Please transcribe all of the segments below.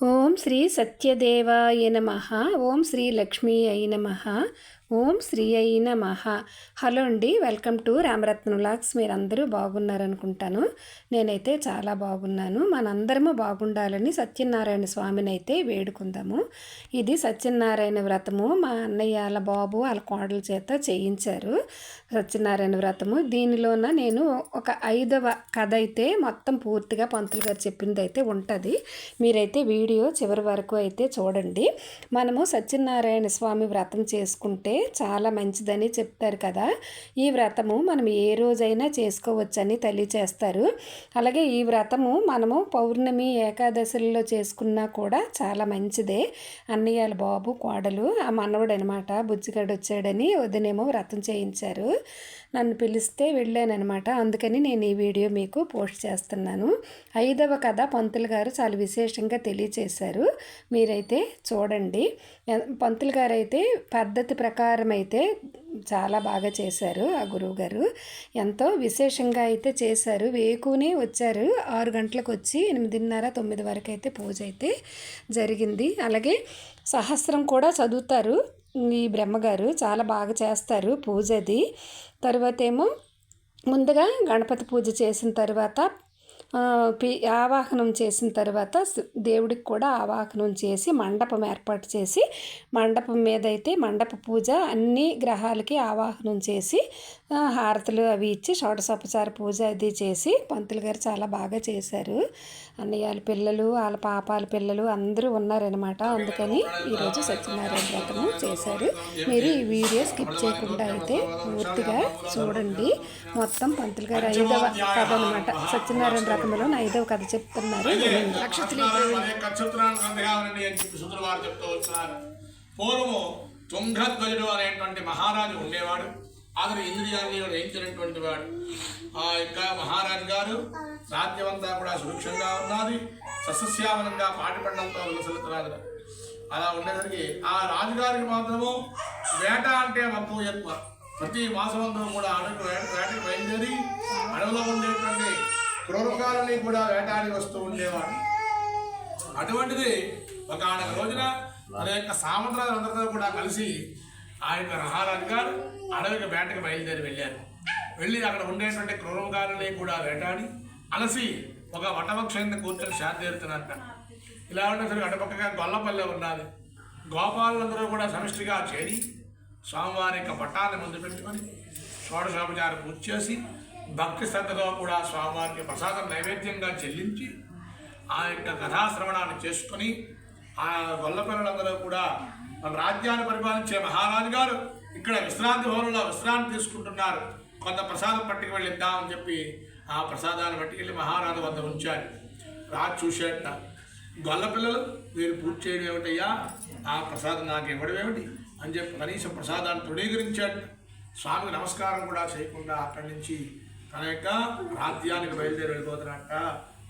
ఓం శ్రీ సత్యదేవాయ నమ ఓం శ్రీ లక్ష్మీ అయి నమ ఓం శ్రీ అయి నమ. హలో అండి వెల్కమ్ టు రామరత్న లాక్స్ మీరందరూ బాగున్నారనుకుంటాను. నేనైతే చాలా బాగున్నాను. మనందరము బాగుండాలని సత్యనారాయణ స్వామిని అయితే వేడుకుందాము. ఇది సత్యనారాయణ వ్రతము. మా అన్నయ్య వాళ్ళ బాబు వాళ్ళ కోడల చేత చేయించారు సత్యనారాయణ వ్రతము. దీనిలోన నేను ఒక ఐదవ కథ అయితే మొత్తం పూర్తిగా పంతులు గారు చెప్పింది అయితే ఉంటుంది. మీరైతే వీడియో చివరి వరకు అయితే చూడండి. మనము సత్యనారాయణ స్వామి వ్రతం చేసుకుంటే చాలా మంచిదని చెప్తారు కదా. ఈ వ్రతము మనం ఏ రోజైనా చేసుకోవచ్చని తెలియచేస్తారు. అలాగే ఈ వ్రతము మనము పౌర్ణమి ఏకాదశిలో చేసుకున్నా కూడా చాలా మంచిదే. అన్నయ్యాల బాబు కోడలు ఆ మనవడు అనమాట బుజ్జిగాడు వచ్చాడని వదినేమో వ్రతం చేయించారు. నన్ను పిలిస్తే వెళ్ళాననమాట అందుకని నేను ఈ వీడియో మీకు పోస్ట్ చేస్తున్నాను. ఐదవ కథ పంతులు గారు చాలా విశేషంగా తెలియచేశారు. మీరైతే చూడండి. పంతులు గారు అయితే పద్ధతి ప్రకారం అయితే చాలా బాగా చేశారు ఆ గురువు గారు ఎంతో విశేషంగా అయితే చేశారు. వేకునే వచ్చారు. ఆరు గంటలకు వచ్చి ఎనిమిదిన్నర తొమ్మిది వరకు అయితే పూజ అయితే జరిగింది. అలాగే సహస్రం కూడా చదువుతారు. ఈ బ్రహ్మగారు చాలా బాగా చేస్తారు పూజది. తర్వాత ఏమో ముందుగా గణపతి పూజ చేసిన తర్వాత పి ఆవాహనం చేసిన తర్వాత దేవుడికి కూడా ఆవాహనం చేసి మండపం ఏర్పాటు చేసి మండపం మీద అయితే మండప పూజ అన్ని గ్రహాలకి ఆవాహనం చేసి హారతులు అవి ఇచ్చి షోడసోపచార పూజ అది చేసి పంతులు గారు చాలా బాగా చేశారు. అన్నయ్యాల పిల్లలు వాళ్ళ పాపాల పిల్లలు అందరూ ఉన్నారనమాట అందుకని ఈరోజు సత్యనారాయణ వ్రతము చేశారు. మీరు ఈ వీడియో స్కిప్ చేయకుండా అయితే పూర్తిగా చూడండి. మొత్తం పంతులు గారు ఐదవ కథ అనమాట సత్యనారాయణ వ్రతంలో ఐదవ కథ చెప్తున్నారు. పూర్వము తుంగధ్వజుడు అనేటువంటి మహారాజు ఉండేవాడు అతను ఇంద్రియాన్ని జయించినటువంటి వాడు? ఆ యొక్క మహారాజు గారు రాజ్యమంతా కూడా సుభిక్షంగా ఉన్నది సస్యశ్యామలంగా పాటిపడంతో విలసిల్లుతున్నది అలా ఉండేసరికి ఆ రాజుగారికి మాత్రము వేట అంటే మక్కువ ఎక్కువ. ప్రతి మాసమంతా కూడా అడవి వేట వేటకు బయలుదేరి అడవిలో ఉండేటువంటి క్రూరకాలని కూడా వేటాడి వస్తూ ఉండేవాడు. అటువంటిది ఒక రోజున మన యొక్క సామంత్రాలందరితో కూడా కలిసి ఆ యొక్క మహారాజు అడవికి వేటకు బయలుదేరి వెళ్ళారు. వెళ్ళి అక్కడ ఉండేటువంటి క్రూరంగారుని కూడా వేటాడి అలసి ఒక వటవక్షంగా కూర్చొని శాంతిరుతున్నట్ట ఇలా ఉండేసరికి అటుపక్కగా గొల్లపల్లె ఉన్నది గోపాలందరూ కూడా సమిష్టిగా చేరి స్వామివారి యొక్క పట్టాన్ని ముందు పెట్టుకొని షోడశోపచారం పూజ చేసి భక్తి శ్రద్ధలో కూడా స్వామివారికి ప్రసాదం నైవేద్యంగా చెల్లించి ఆ యొక్క కథాశ్రవణాన్ని చేసుకొని ఆ గొల్లపిల్లలందరూ కూడా రాజ్యాన్ని పరిపాలించే మహారాజు గారు ఇక్కడ విశ్రాంతి హోరంలో విశ్రాంతి తీసుకుంటున్నారు. కొంత ప్రసాదం పట్టుకు వెళ్ళిద్దామని చెప్పి ఆ ప్రసాదాన్ని పట్టుకెళ్ళి మహారాజు వద్ద ఉంచారు. రాజు చూసేట గొల్లపిల్లలు మీరు పూర్తి చేయడం ఏమిటయ్యా? ఆ ప్రసాదం నాకు ఇవ్వడం ఏమిటి? అని చెప్పి కనీసం ప్రసాదాన్ని తృణీకరించాడు. స్వామికి నమస్కారం కూడా చేయకుండా అక్కడి నుంచి తన యొక్క రాజ్యానికి బయలుదేరి వెళ్ళిపోతున్నట్ట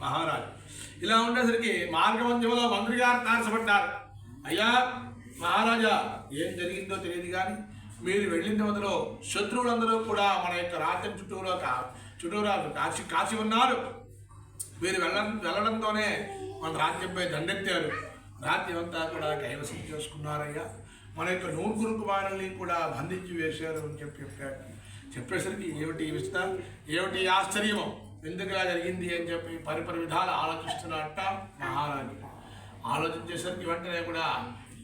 మహారాజు. ఇలా ఉండేసరికి మార్గవంధ్యంలో మంత్రి గారు తారసపడ్డారు. అయ్యా మహారాజా ఏం జరిగిందో తెలియదు కానీ మీరు వెళ్ళిన మొదలు శత్రువులందరూ కూడా మన యొక్క రాజ్యం చుట్టూలో కా చుట్టూరా కాచి కాచి ఉన్నారు. వీరు వెళ్ళ వెళ్ళడంతోనే మన రాజ్యంపై దండెత్తారు. రాజ్యం అంతా కూడా కైవసం చేసుకున్నారయ్యా. మన యొక్క నూరుగురు కుమారుల్ని కూడా బంధించి వేశారు అని చెప్పి చెప్పాడు చెప్పేసరికి ఏమిటి విస్త ఏమిటి ఆశ్చర్యము? ఎందుకులా జరిగింది అని చెప్పి పరిపరి విధాలు ఆలోచిస్తున్నట్ట మహారాజు. ఆలోచించేసరికి వెంటనే కూడా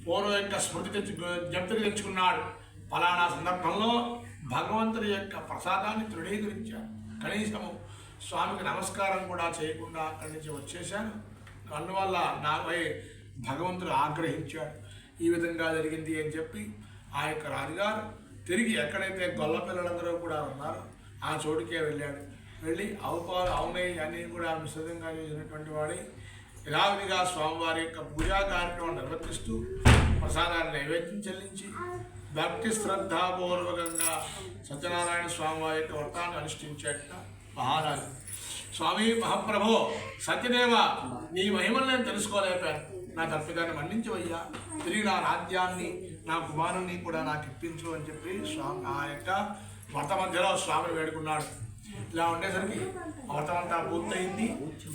పూర్వం యొక్క స్మృతి తెచ్చు జ్ఞప్తిని తెచ్చుకున్నాడు. ఫలానా సందర్భంలో భగవంతుడి యొక్క ప్రసాదాన్ని తృణీకరించాడు. కనీసము స్వామికి నమస్కారం కూడా చేయకుండా అక్కడి నుంచి వచ్చేశాను. అందువల్ల నాపై భగవంతుడు ఆగ్రహించాడు. ఈ విధంగా జరిగింది అని చెప్పి ఆ యొక్క రాజుగారు తిరిగి ఎక్కడైతే గొల్ల పిల్లలందరూ కూడా ఉన్నారో ఆ చోటుకే వెళ్ళాడు. వెళ్ళి అవుపాలు అవునై అన్నీ కూడా విశదంగా చేసినటువంటి వాడి యథావిధిగా స్వామివారి యొక్క పూజా కార్యక్రమం నిర్వర్తిస్తూ ప్రసాదాన్ని నైవేద్యం చెల్లించి భక్తి శ్రద్ధాపూర్వకంగా సత్యనారాయణ స్వామివారి యొక్క వ్రతాన్ని అనుష్ఠించేట మహారాజు. స్వామి మహాప్రభో సత్యదేవ నీ మహిమను నేను తెలుసుకోలేకపోయాను నా తప్పిదాన్ని మన్నించవయ్యా. తిరిగి నా రాజ్యాన్ని నా కుమారుణ్ణి కూడా నాకు ఇప్పించు అని చెప్పి స్వామి ఆ యొక్క వ్రత మధ్యలో స్వామిని వేడుకున్నాడు. ఇలా ఉండేసరికి అవతమంతా పూర్తయింది.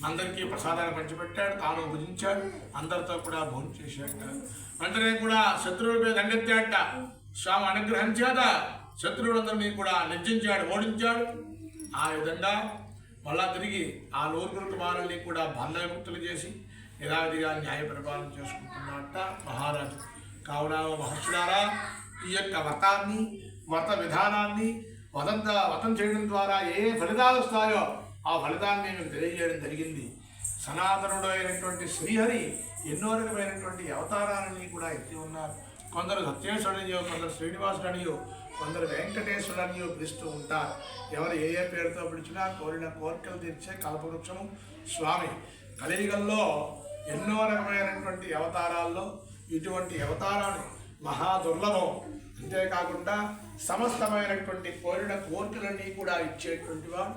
అందరికీ ప్రసాదాలు పంచిపెట్టాడు తాను భుజించాడు అందరితో కూడా భోజనం చేశాడట. వెంటనే కూడా శత్రువులపై దండెత్తాడట. స్వామి అనుగ్రహం చేత శత్రువులందరినీ కూడా నిర్జించాడు ఓడించాడు. ఆ విధంగా మళ్ళా తిరిగి ఆ నూరుగురు కుమారుల్ని కూడా బంధవిముక్తులు చేసి యథావిధిగా న్యాయ పరిపాలన చేసుకుంటున్నట్ట మహారాజు. కావున మహర్షులారా ఈ యొక్క వ్రతాన్ని వ్రత విధానాన్ని వతంత వతం చేయడం ద్వారా ఏ ఫలితాలు వస్తాయో ఆ ఫలితాన్ని మేము తెలియజేయడం జరిగింది. సనాతనుడు అయినటువంటి శ్రీహరి ఎన్నో రకమైనటువంటి అవతారాలని కూడా ఎత్తి ఉన్నారు. కొందరు సత్యేశ్వరుడియో కొందరు శ్రీనివాసుడనియో కొందరు వెంకటేశ్వరుడనియో పిలుస్తూ ఉంటారు. ఎవరు ఏ ఏ పేరుతో పిలిచినా కోరిన కోరికలు తీర్చే కల్పవృక్షము స్వామి. కలియుగంలో ఎన్నో రకమైనటువంటి అవతారాల్లో ఇటువంటి అవతారాన్ని మహా దుర్లభం. అంతేకాకుండా సమస్తమైనటువంటి కోరిన కోరికలన్నీ కూడా ఇచ్చేటువంటి వాడు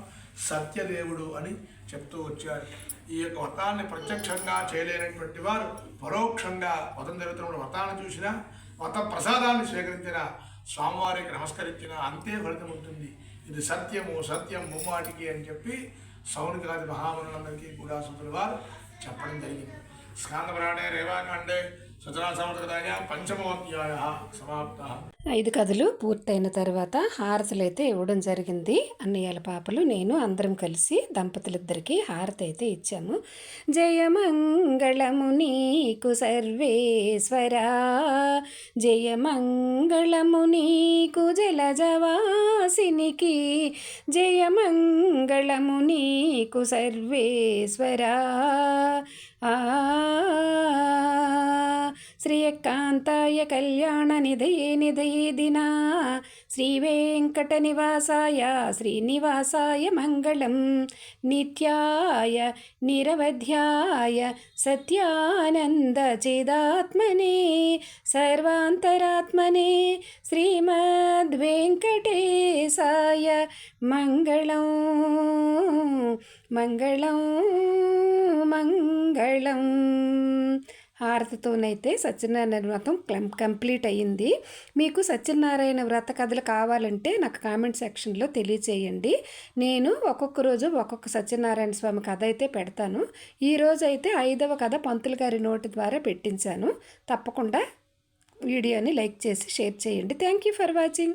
సత్యదేవుడు అని చెప్తూ వచ్చారు. ఈ యొక్క వ్రతాన్ని ప్రత్యక్షంగా చేయలేనటువంటి వారు పరోక్షంగా వ్రతం జరుగుతున్న వ్రతాన్ని చూసిన వ్రత ప్రసాదాన్ని స్వీకరించిన స్వామివారికి నమస్కరించిన అంతే ఫలితం ఉంటుంది. ఇది సత్యము సత్యం ముమ్మాటికి అని చెప్పి సౌనికాది మహామునులందరికీ కూడా సుతులు వారు చెప్పడం జరిగింది. స్కాందపురాణే రేవాకాండే ఐదు కథలు పూర్తయిన తర్వాత హారతులు అయితే ఇవ్వడం జరిగింది. అన్నయ్యల పాపలు నేను అందరం కలిసి దంపతులిద్దరికీ హారతి అయితే ఇచ్చాము. జయమంగళము నీకు సర్వేశ్వరా. జయమంగళము నీకు జలజవాసినికి. జయమంగళము నీకు సర్వేశ్వరా. ఆ శ్రీయకాంతాయ కళ్యాణ నిధయే నిధయే ശ്രീവേങ്കടനിവാസായ ശ്രീനിവാസായ മംഗളം നിത്യായ നിരവധ്യായ സത്യാനന്ദചിതാത്മനെ സർവാന്തരാത്മനെ ശ്രീമദ് വെങ്കടേശായ മംഗളം മംഗളം മംഗളം. హారతితోనైతే సత్యనారాయణ వ్రతం క్లం- కంప్లీట్ అయ్యింది. మీకు సత్యనారాయణ వ్రత కథలు కావాలంటే నాకు కామెంట్ సెక్షన్లో తెలియచేయండి. నేను ఒక్కొక్క రోజు ఒక్కొక్క సత్యనారాయణ స్వామి కథ అయితే పెడతాను. ఈ అయితే ఐదవ కథ పంతులు గారి నోటి ద్వారా పెట్టించాను. తప్పకుండా వీడియోని లైక్ చేసి షేర్ చేయండి. Thank you for watching.